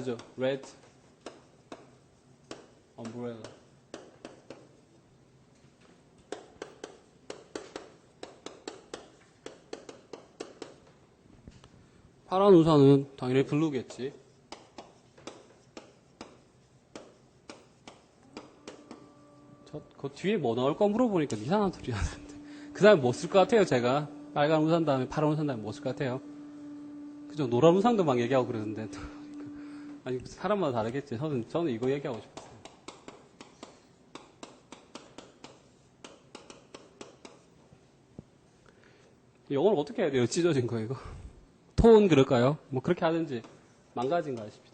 하죠. red umbrella. 파란 우산은 당연히 블루겠지. 저, 그 뒤에 뭐 나올 거 물어보니까 이상한 소리 하는데. 그 다음에 뭐 쓸 것 같아요, 제가? 빨간 우산 다음에 파란 우산 다음에 뭐 쓸 것 같아요? 그죠? 노란 우산도 막 얘기하고 그러는데. 아니, 사람마다 다르겠지. 저는, 저는 이거 얘기하고 싶었어요. 영어를 어떻게 해야 돼요? 찢어진 거, 이거? 톤 그럴까요? 뭐 그렇게 하든지 망가진가 싶다.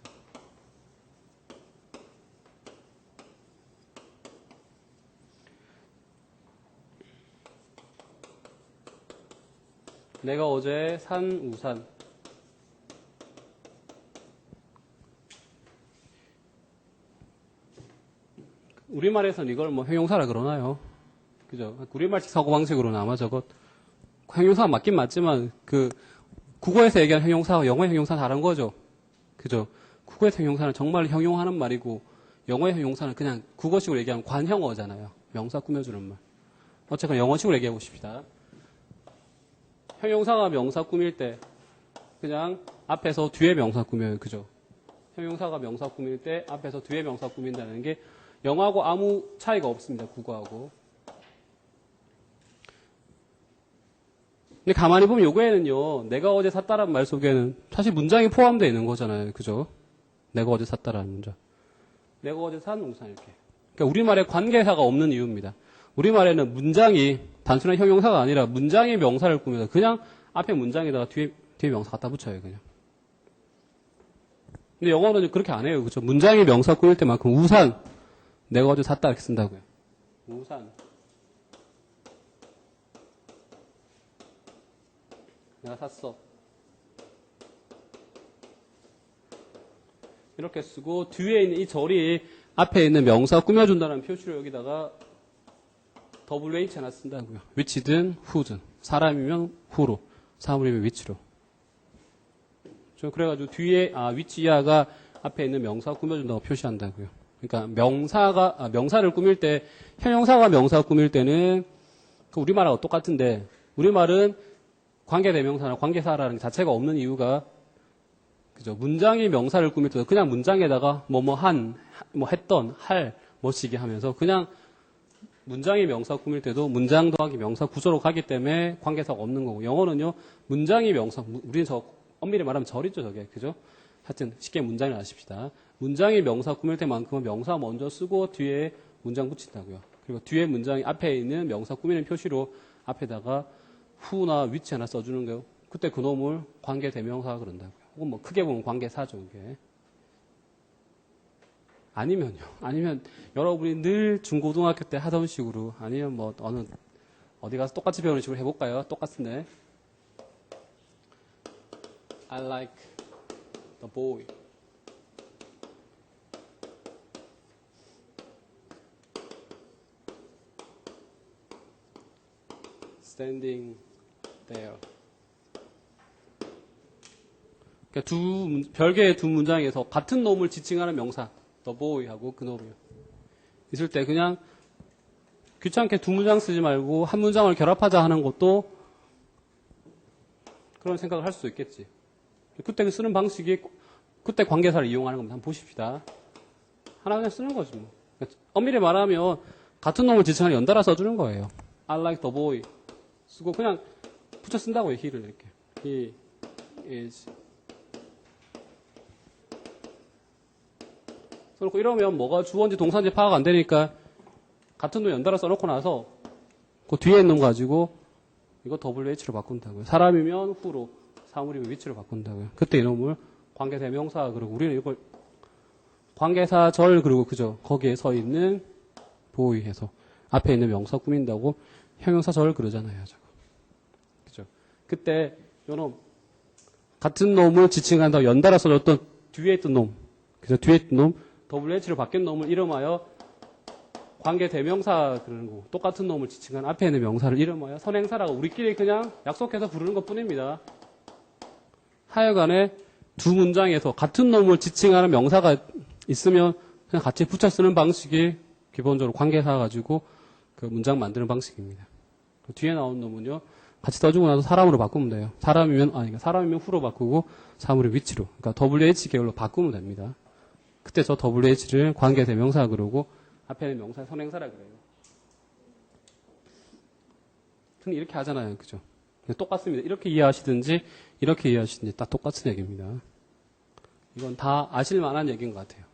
내가 어제 산 우산. 우리말에서는 이걸 뭐 형용사라 그러나요? 그죠? 우리말식 사고방식으로는 아마 저것 형용사가 맞긴 맞지만 그 국어에서 얘기하는 형용사와 영어의 형용사는 다른 거죠. 그죠? 국어에서 형용사는 정말 형용하는 말이고 영어의 형용사는 그냥 국어식으로 얘기하면 관형어잖아요. 명사 꾸며주는 말. 어쨌건 영어식으로 얘기해 보십시다. 형용사가 명사 꾸밀 때 그냥 앞에서 뒤에 명사 꾸며요. 그죠? 형용사가 명사 꾸밀 때 앞에서 뒤에 명사 꾸민다는 게 영어하고 아무 차이가 없습니다. 국어하고. 근데 가만히 보면 요거에는요, 내가 어제 샀다라는 말 속에는 사실 문장이 포함되어 있는 거잖아요. 그죠? 내가 어제 샀다라는 문장. 내가 어제 산 우산 이렇게. 그러니까 우리말에 관계사가 없는 이유입니다. 우리말에는 문장이 단순한 형용사가 아니라 문장의 명사를 꾸며서 그냥 앞에 문장에다가 뒤에, 뒤에 명사 갖다 붙여요, 그냥. 근데 영어는 그렇게 안 해요. 그죠? 문장의 명사 꾸밀 때만큼 우산, 내가 어제 샀다 이렇게 쓴다고요. 우산. 내가 샀어. 이렇게 쓰고 뒤에 있는 이 절이 앞에 있는 명사 꾸며준다는 표시로 여기다가 WH 하나 쓴다고요. which든 who든 사람이면 who로 사물이면 which로. 저 그래가지고 뒤에 아 which야가 앞에 있는 명사 꾸며준다고 표시한다고요. 그러니까 명사가 아, 명사를 꾸밀 때 형용사가 명사 꾸밀 때는 그 우리말하고 똑같은데 우리말은 관계대명사나 관계사라는 게 자체가 없는 이유가 그죠? 문장이 명사를 꾸밀 때 그냥 문장에다가 뭐 뭐 한, 뭐 했던, 할, 뭐시기 하면서 그냥 문장이 명사 꾸밀 때도 문장 더하기 명사 구조로 가기 때문에 관계사가 없는 거고 영어는요 문장이 명사 우리는 저 엄밀히 말하면 절이죠 저게. 그죠 하여튼 쉽게 문장을 아십시다 문장이 명사 꾸밀 때만큼은 명사 먼저 쓰고 뒤에 문장 붙인다고요 그리고 뒤에 문장이 앞에 있는 명사 꾸미는 표시로 앞에다가 후나 위치 하나 써주는 거요. 그때 그 놈을 관계 대명사 그런다고요. 혹은 뭐 크게 보면 관계사죠, 이게. 아니면요. 아니면 여러분이 늘 중고등학교 때 하던 식으로 아니면 뭐 어느 어디 가서 똑같이 배우는 식으로 해볼까요? 똑같은데. I like the boy. standing there. 그러니까 두 문- 별개의 두 문장에서 같은 놈을 지칭하는 명사, the boy하고 그 놈이요. 있을 때 그냥 귀찮게 두 문장 쓰지 말고 한 문장을 결합하자 하는 것도 그런 생각을 할 수 있겠지. 그때 쓰는 방식이 그때 관계사를 이용하는 겁니다. 한번 보십시다. 하나 그냥 쓰는 거지 뭐. 엄밀히 말하면 같은 놈을 지칭하는 연달아 써주는 거예요. I like the boy. 쓰고 그냥 붙여 쓴다고요. he를 이렇게. he is. 써놓고 이러면 뭐가 주어인지 동사인지 파악 안 되니까 같은 놈 연달아 써놓고 나서 그 뒤에 있는 놈 가지고 이거 WH로 바꾼다고요. 사람이면 후로, 사물이면 위치로 바꾼다고요. 그때 이놈을 관계대명사 그리고 우리는 이걸 관계사 절 그리고 그죠 거기에 서 있는 보호해서 앞에 있는 명사 꾸민다고 형용사 절 그러잖아요. 저거. 그죠? 그때 요놈 같은 놈을 지칭한다고 연달아 써줬던 뒤에 있던 놈, 그죠? 뒤에 있던 놈 WH로 바뀐 놈을 이름하여 관계 대명사 그러는 거 똑같은 놈을 지칭한 앞에 있는 명사를 이름하여 선행사라고 우리끼리 그냥 약속해서 부르는 것 뿐입니다. 하여간에 두 문장에서 같은 놈을 지칭하는 명사가 있으면 그냥 같이 붙여 쓰는 방식이 기본적으로 관계사 가지고 그 문장 만드는 방식입니다. 그 뒤에 나온 놈은요. 같이 써주고 나서 사람으로 바꾸면 돼요. 사람이면 아니 그러니까 사람이면 후로 바꾸고 사물의 위치로. 그러니까 WH 계열로 바꾸면 됩니다. 그때 저 WH를 관계 대명사 그러고 앞에는 명사 선행사라 그래요. 이렇게 하잖아요. 그죠? 똑같습니다. 이렇게 이해하시든지 이렇게 이해하시든지 다 똑같은 얘기입니다. 이건 다 아실 만한 얘기인 것 같아요.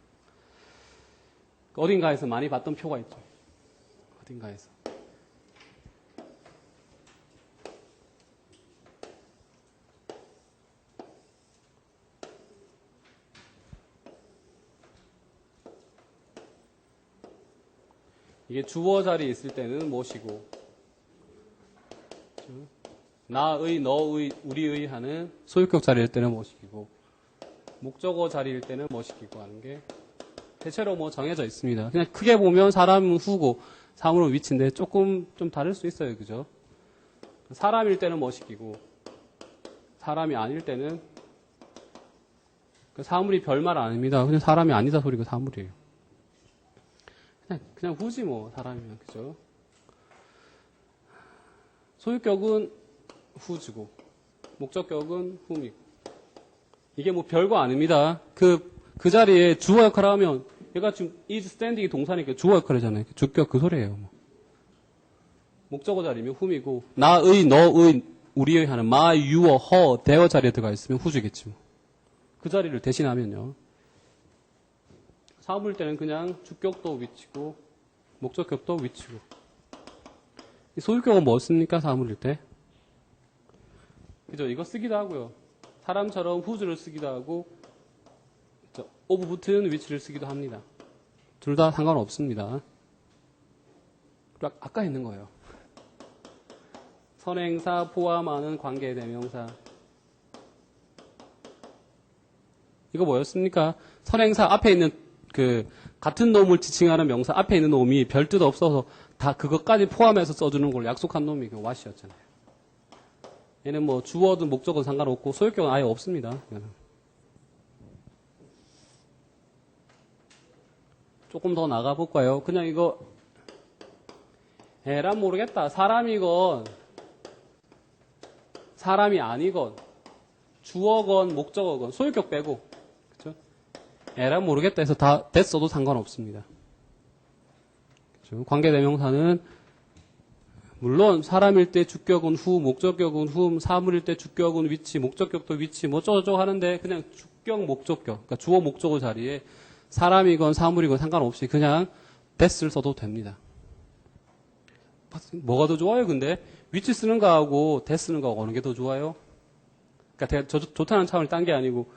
어딘가에서 많이 봤던 표가 있죠. 어딘가에서. 이게 주어 자리에 있을 때는 무엇이고, 나의, 너의, 우리의 하는 소유격 자리일 때는 무엇이고, 목적어 자리일 때는 무엇이고 하는 게 대체로 뭐 정해져 있습니다. 그냥 크게 보면 사람은 후고 사물은 위치인데 조금 좀 다를 수 있어요. 그죠? 사람일 때는 무엇이고, 사람이 아닐 때는 그 사물이 별말 아닙니다. 그냥 사람이 아니다 소리가 사물이에요. 그냥, 그냥 후지 뭐 사람이면 그죠? 소유격은 후지고 목적격은 흠이고 이게 뭐 별거 아닙니다. 그, 그 자리에 주어 역할을 하면 얘가 지금 is standing이 동사니까 주어 역할이잖아요. 주격 그 소리예요. 뭐. 목적어 자리면 흠이고 나의, 너의, 우리의 하는 my, your, her, their 자리에 들어가 있으면 후주겠지 뭐. 그 자리를 대신하면요. 사물 때는 그냥 주격도 위치고 목적격도 위치고 이 소유격은 뭐 씁니까? 사물일 때. 그죠? 이거 쓰기도 하고요. 사람처럼 후주를 쓰기도 하고 오브 붙은 위치를 쓰기도 합니다. 둘 다 상관없습니다. 아까 있는 거예요. 선행사 포함하는 관계 대명사. 이거 뭐였습니까? 선행사 앞에 있는 그 같은 놈을 지칭하는 명사 앞에 있는 놈이 별 뜻 없어서 다 그것까지 포함해서 써주는 걸 약속한 놈이 그 왓이었잖아요. 얘는 뭐 주어든 목적은 상관없고 소유격은 아예 없습니다. 조금 더 나가볼까요? 그냥 이거 에란 모르겠다. 사람이건 사람이 아니건 주어건 목적어건 소유격 빼고 그죠? 에란 모르겠다 해서 다 됐어도 상관없습니다. 관계대명사는 물론 사람일 때 주격은 후, 목적격은 후, 사물일 때 주격은 위치, 목적격도 위치, 뭐 어쩌고저쩌고 하는데 그냥 주격, 목적격, 그러니까 주어, 목적어 자리에 사람이건 사물이건 상관없이 그냥 that을 써도 됩니다. 뭐가 더 좋아요, 근데? 위치 쓰는 거하고 that 쓰는 거하고 어느 게 더 좋아요? 그러니까 저, 좋다는 차원이 딴 게 아니고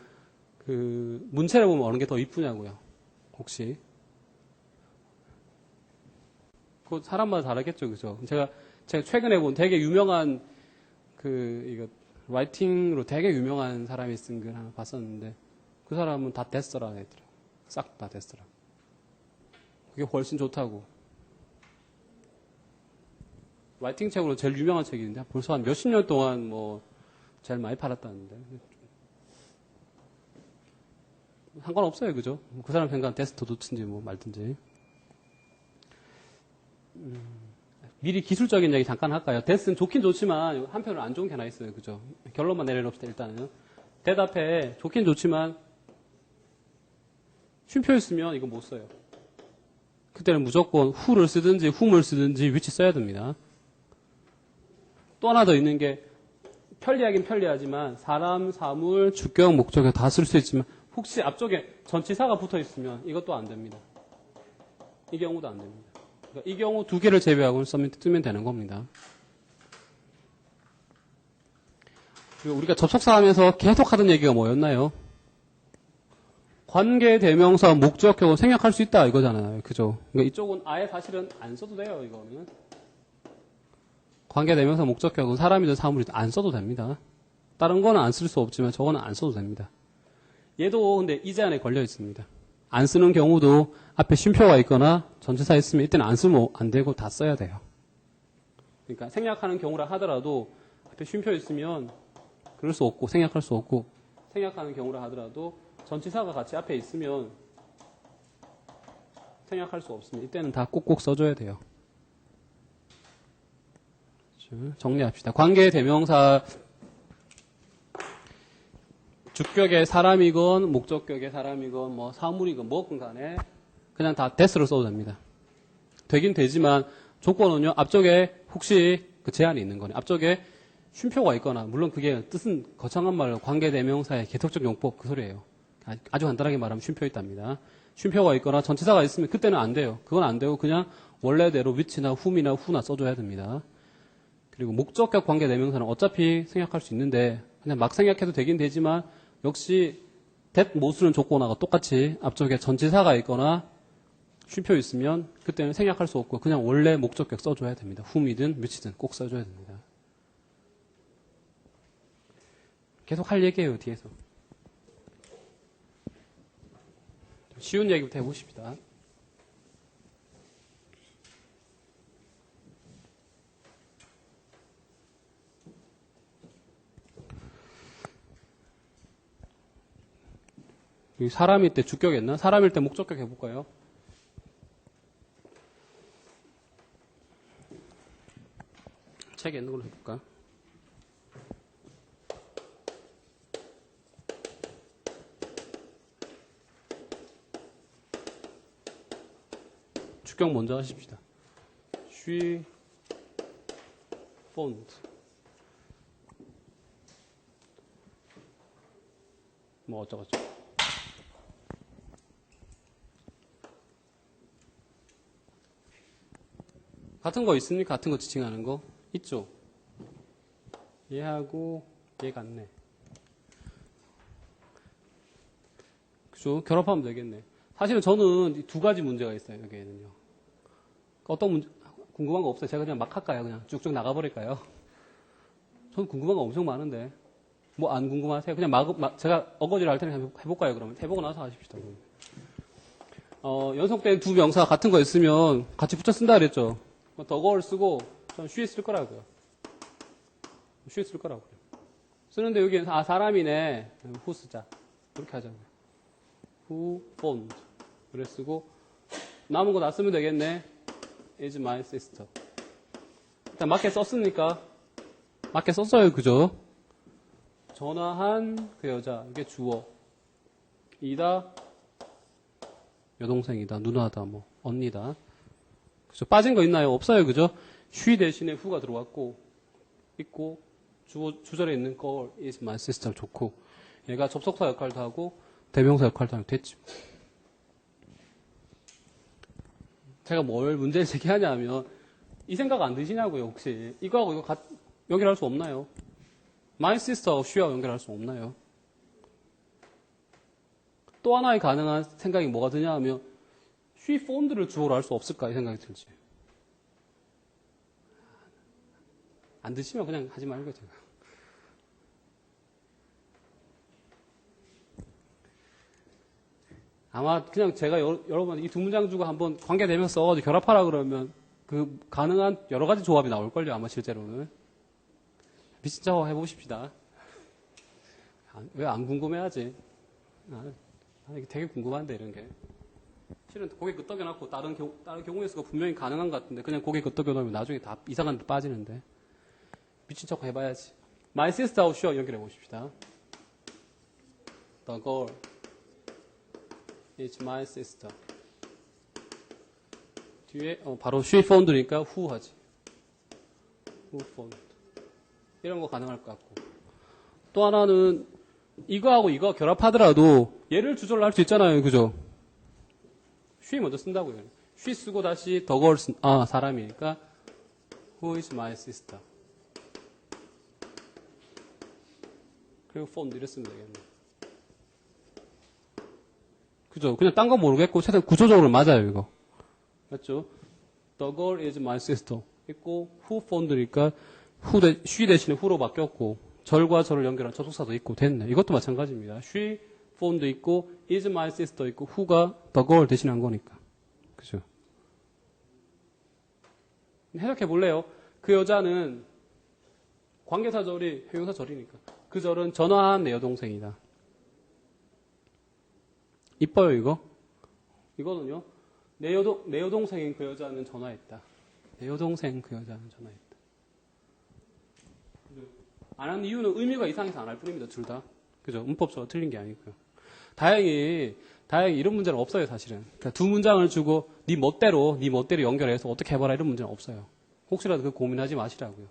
그 문체를 보면 어느 게 더 이쁘냐고요. 혹시? 그 사람마다 다르겠죠, 그죠? 제가 제가 최근에 본 되게 유명한 그 이거 라이팅으로 되게 유명한 사람이 쓴 글 하나 봤었는데 그 사람은 다 됐어라 했더라. 싹 다 됐어라. 그게 훨씬 좋다고. 라이팅 책으로 제일 유명한 책인데 벌써 한 몇십 년 동안 뭐 제일 많이 팔았다는데 상관없어요, 그죠? 그 사람 생각 데스더 좋든지 뭐 말든지. 음, 미리 기술적인 얘기 잠깐 할까요? 데스는 좋긴 좋지만 한편으로 안 좋은 게 하나 있어요, 그죠? 결론만 내려놓읍시다 일단은. 대답해 좋긴 좋지만 쉼표였으면 이거 못 써요. 그때는 무조건 후를 쓰든지 훔을 쓰든지 위치 써야 됩니다. 또 하나 더 있는 게 편리하긴 편리하지만 사람, 사물, 주격, 목적에 다 쓸 수 있지만 혹시 앞쪽에 전치사가 붙어 있으면 이것도 안 됩니다. 이 경우도 안 됩니다. 이 경우 두 개를 제외하고 쓰면, 쓰면 되는 겁니다. 우리가 접속사 하면서 계속 하던 얘기가 뭐였나요? 관계 대명사 목적격은 생략할 수 있다 이거잖아요. 그죠? 그러니까 이쪽은 아예 사실은 안 써도 돼요. 이거는 관계 대명사 목적격은 사람이든 사물이든 안 써도 됩니다. 다른 거는 안 쓸 수 없지만 저거는 안 써도 됩니다. 얘도 근데 이 제한에 걸려 있습니다. 안 쓰는 경우도 앞에 쉼표가 있거나 전체사 있으면 이때는 안 쓰면 안 되고 다 써야 돼요. 그러니까 생략하는 경우라 하더라도 앞에 쉼표 있으면 그럴 수 없고 생략할 수 없고 생략하는 경우라 하더라도 전치사가 같이 앞에 있으면 생략할 수 없습니다. 이때는 다 꼭꼭 써줘야 돼요. 정리합시다. 관계 대명사 주격의 사람이건 목적격의 사람이건 뭐 사물이건 뭐건 간에 그냥 다 대스로 써도 됩니다. 되긴 되지만 조건은요 앞쪽에 혹시 그 제한이 있는 거네. 앞쪽에 쉼표가 있거나 물론 그게 뜻은 거창한 말로 관계 대명사의 개척적 용법 그 소리예요. 아- 아주 간단하게 말하면 쉼표 있답니다. 쉼표가 있거나 전치사가 있으면 그때는 안 돼요. 그건 안 되고 그냥 원래대로 위치나 훔이나 후나 써줘야 됩니다. 그리고 목적격 관계 대명사는 어차피 생략할 수 있는데 그냥 막 생략해도 되긴 되지만 역시 that 모수는 조건하고 똑같이 앞쪽에 전치사가 있거나 쉼표 있으면 그때는 생략할 수 없고 그냥 원래 목적격 써줘야 됩니다. whom이든 which든 꼭 써줘야 됩니다. 계속 할 얘기예요 뒤에서. 쉬운 얘기부터 해보십시다. 사람일 때 주격했나? 사람일 때 목적격 해볼까요? 책에 있는 걸로 해볼까? 주격 먼저 하십시다. She found. 뭐 어쩌고저쩌고. 같은 거 있습니까? 같은 거 지칭하는 거? 있죠? 얘하고 얘 같네. 그죠? 결합하면 되겠네. 사실은 저는 이두 가지 문제가 있어요, 여기에는요. 어떤 문제, 궁금한 거 없어요. 제가 그냥 막 할까요? 그냥 쭉쭉 나가버릴까요? 저는 궁금한 거 엄청 많은데. 뭐 안 궁금하세요? 그냥 막, 막 제가 어거지를 할 테니까 해볼- 해볼까요, 그러면? 해보고 나서 하십시다. 어, 연속된 두 명사 같은 거 있으면 같이 붙여 쓴다 그랬죠? 더거를 쓰고 전쉬쓸 거라고요. 쉬쓸 거라고요. 쓰는데 여기는 아 사람이네. 후 쓰자. 그렇게 하자고요. who found. 그래 쓰고 남은 거 다 쓰면 되겠네. is my sister. 일단 맞게 썼으니까 맞게 썼어요. 그죠? 전화한 그 여자 이게 주어. 이다 여동생이다 누나다 뭐 언니다. 그죠? 빠진 거 있나요? 없어요. 그죠? 쉬 대신에 후가 들어왔고 있고 주, 주절에 있는 걸 is my sister 좋고 얘가 접속사 역할도 하고 대명사 역할도 하면 됐지. 제가 뭘 문제를 제기하냐면 이 생각 안 드시냐고요 혹시 이거하고 이거 같- 연결할 수 없나요? my sister하고 she하고 연결할 수 없나요? 또 하나의 가능한 생각이 뭐가 드냐 하면 she found를 주어로 할 수 없을까 이 생각이 들지. 안 드시면 그냥 하지 말고 제가. 아마 그냥 제가 여, 여러분 이 두 문장 주고 한번 관계되면서 써가지고 결합하라 그러면 그 가능한 여러 가지 조합이 나올 걸요 아마 실제로는. 미친 척 해보십시다. 왜 안 궁금해하지? 아, 아, 이게 되게 궁금한데 이런 게. 실은 고개 끄덕여놓고 다른 경우 다른 경우의 수가 분명히 가능한 것 같은데 그냥 고개 끄덕여놓으면 나중에 다 이상한 데 빠지는데 미친 척 해봐야지. My sister show 연결해 보십시다. The girl. Is my sister. 뒤에 어, 바로 she found니까 who 하지? Who found? 이런 거 가능할 것 같고. 또 하나는 이거하고 이거 결합하더라도 얘를 주절로 할수 있잖아요. 그죠? she 먼저 쓴다고요. she 쓰고 다시 the girl 쓴, 아 사람이니까 who is my sister 그리고 found 이랬으면 되겠네 그죠 그냥 딴 거 모르겠고 최대한 구조적으로 맞아요 이거 맞죠 the girl is my sister 있고 who found니까 who 대, she 대신에 who로 바뀌었고 절과 절을 연결한 접속사도 있고 됐네. 이것도 마찬가지입니다. she found 있고 is my sister 있고 who가 the girl 대신한 거니까. 그죠? 해석해 볼래요? 그 여자는 관계사 절이 형용사 절이니까 그 절은 전화한 내 여동생이다. 이뻐요, 이거? 이거는요. 내 여동, 내 여동생인 그 여자는 전화했다. 내 여동생 그 여자는 전화했다. 안 하는 이유는 의미가 이상해서 안 할 뿐입니다, 둘 다. 그죠? 문법적으로 틀린 게 아니고요. 다행히, 다행히 이런 문제는 없어요, 사실은. 그러니까 두 문장을 주고 네 멋대로, 네 멋대로 연결해서 어떻게 해봐라 이런 문제는 없어요. 혹시라도 그 고민하지 마시라고요.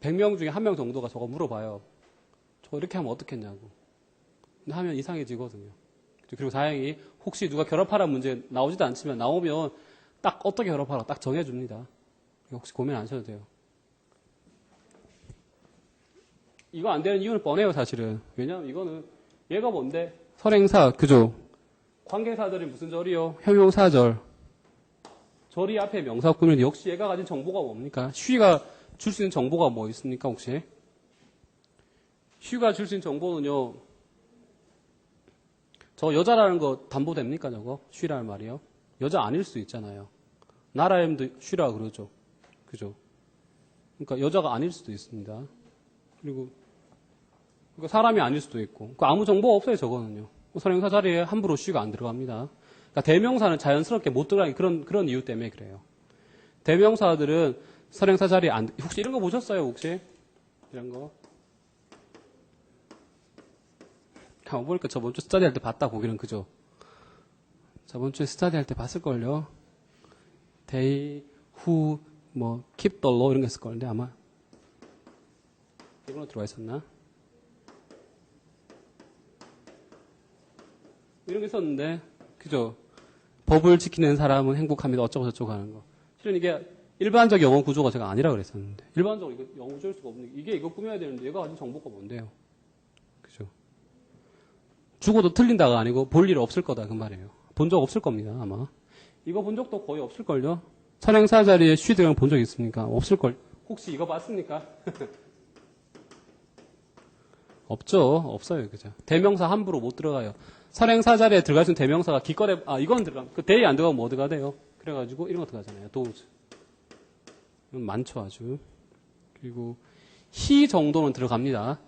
100명 중에 한 명 정도가 저거 물어봐요. 저 이렇게 하면 어떻겠냐고. 근데 하면 이상해지거든요. 그리고 다행히 혹시 누가 결합하라 문제 나오지도 않지만 나오면 딱 어떻게 결합하라 딱 정해줍니다. 혹시 고민 안 하셔도 돼요. 이거 안 되는 이유는 뻔해요, 사실은. 왜냐면 이거는 얘가 뭔데? 선행사, 그죠? 관계사절이 무슨 절이요? 형용사절. 절이 앞에 명사 꾸미는데 역시 얘가 가진 정보가 뭡니까? 쉬가 줄 수 있는 정보가 뭐 있습니까, 혹시? 쉬가 줄 수 있는 정보는요, 저 여자라는 거 담보됩니까, 저거? 쉬라는 말이요? 여자 아닐 수 있잖아요. 나라 이름도 쉬라 그러죠. 그죠? 그러니까 여자가 아닐 수도 있습니다. 그리고 그러니까 사람이 아닐 수도 있고 그 아무 정보가 없어요 저거는요 선행사 자리에 함부로 쉬가 안 들어갑니다 그러니까 대명사는 자연스럽게 못 들어가는 그런 그런 이유 때문에 그래요 대명사들은 선행사 자리에 안 혹시 이런 거 보셨어요 혹시 이런 거 가만 보니까 저번 주 스타디 할 때 봤다 거기는 그죠 저번 주에 스타디 할 때 봤을걸요 they who 뭐 keep 이런 거 했을 걸데 아마 이걸로 들어가 있었나? 이런 게 있었는데, 그죠? 법을 지키는 사람은 행복합니다. 어쩌고 저쩌고 하는 거. 실은 이게 일반적 영어 구조가 제가 아니라 그랬었는데, 일반적으로 이거 영어 구조일 수가 없는 게, 이게 이거 꾸며야 되는데, 얘가 가진 정보가 뭔데요? 그죠? 죽어도 틀린다가 아니고 볼 일 없을 거다, 그 말이에요. 본 적 없을 겁니다, 아마. 이거 본 적도 거의 없을걸요? 선행사 자리에 쉬드랑 본 적 있습니까? 없을걸. 혹시 이거 봤습니까? 없죠. 없어요. 그죠. 대명사 함부로 못 들어가요. 선행사 자리에 들어갈 수 있는 대명사가 기껏해, 아, 이건 들어가. 그 대이 안 들어가면 뭐 들어가대요? 그래가지고 이런 거 들어가잖아요. 도우즈. 많죠, 아주. 그리고 히 정도는 들어갑니다.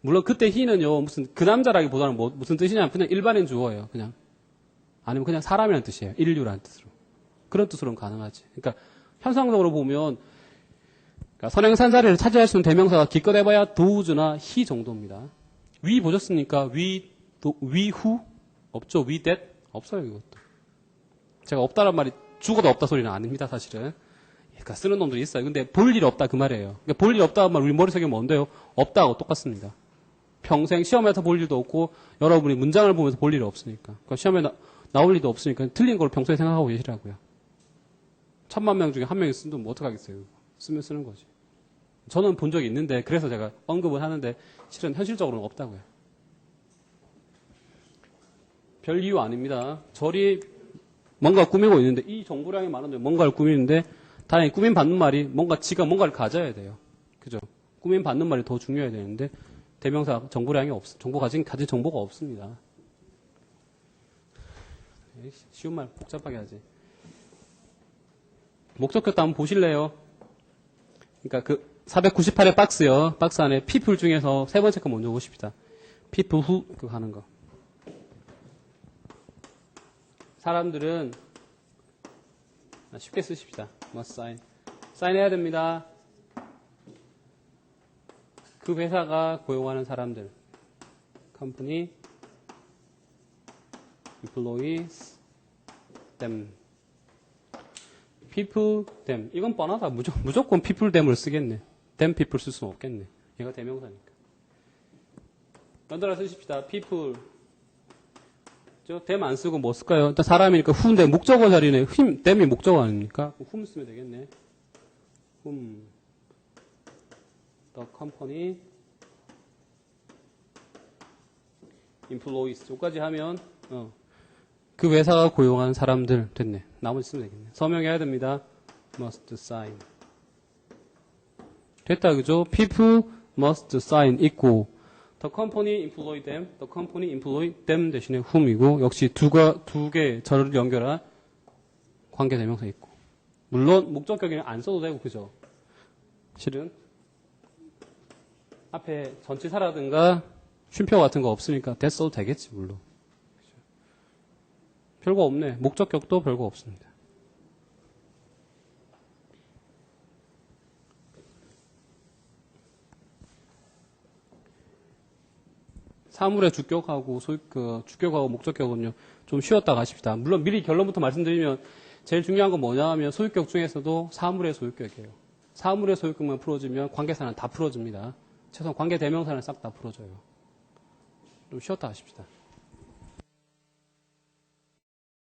물론 그때 히는요, 무슨 그 남자라기보다는 뭐, 무슨 뜻이냐면 그냥 일반인 주어예요. 그냥. 아니면 그냥 사람이라는 뜻이에요. 인류라는 뜻으로. 그런 뜻으로는 가능하지. 그러니까 현상적으로 보면 그러니까 선행산 자리를 차지할 수 있는 대명사가 기껏 해봐야 도우즈나 히 정도입니다. 위 보셨습니까? 위, 도, 위, 후? 없죠? 위, that? 없어요, 이것도. 제가 없다란 말이 죽어도 없다 소리는 아닙니다, 사실은. 그러니까 쓰는 놈들이 있어요. 근데 볼 일 없다 그 말이에요. 그러니까 볼일 없다는 말 우리 머릿속에 뭔데요? 없다하고 똑같습니다. 평생 시험에서 볼 일도 없고 여러분이 문장을 보면서 볼 일이 없으니까. 그러니까 시험에 나, 나올 일도 없으니까 틀린 걸 평소에 생각하고 계시라고요. 천만 명 중에 한 명이 쓴 돈 뭐 어떡하겠어요. 쓰면 쓰는 거지. 저는 본 적이 있는데 그래서 제가 언급을 하는데 실은 현실적으로는 없다고요. 별 이유 아닙니다. 절이 뭔가 꾸미고 있는데 이 정보량이 많은데 뭔가를 꾸미는데 다행히 꾸민 받는 말이 뭔가 지가 뭔가를 가져야 돼요. 그죠? 꾸민 받는 말이 더 중요해야 되는데 대명사 정보량이 없, 정보 가진 가진 정보가 없습니다. 에이, 쉬운 말 복잡하게 하지. 목적격도 한번 보실래요? 그러니까 그 498의 박스요. 박스 안에 people 중에서 세 번째 거 먼저 보십시다. people who 그거 하는 거. 사람들은 아, 쉽게 쓰십시다. Must sign. 사인해야 됩니다. 그 회사가 고용하는 사람들. company, employees, them. people, them. 이건 뻔하다. 무조건, 무조건 people, them을 쓰겠네. them people 쓸 수는 없겠네. 얘가 대명사니까. 연달아 쓰십시다. people. 저 them 안 쓰고 뭐 쓸까요? 일단 사람이니까 who인데 목적어 자리네. 힘, them이 목적어 아닙니까? whom 쓰면 되겠네. whom. the company. employees. 여기까지 하면, 어. 그 회사가 고용한 사람들 됐네. 나머지 쓰면 되겠네. 서명해야 됩니다. must sign. 됐다, 그죠? people must sign 있고, the company employ them, the company employ them 대신에 whom이고, 역시 두가, 두 개 절을 연결한 관계 대명사 있고. 물론, 목적격에는 안 써도 되고, 그죠? 실은, 앞에 전치사라든가 쉼표 같은 거 없으니까 됐어도 되겠지, 물론. 별거 없네. 목적격도 별거 없습니다. 사물의 주격하고 소, 그 주격하고 목적격은요 좀 쉬웠다 가십시다. 물론 미리 결론부터 말씀드리면 제일 중요한 건 뭐냐 하면 소유격 중에서도 사물의 소유격이에요. 사물의 소유격만 풀어주면 관계사는 다 풀어집니다. 최소한 관계 대명사는 싹 다 풀어줘요. 좀 쉬었다 하십시다.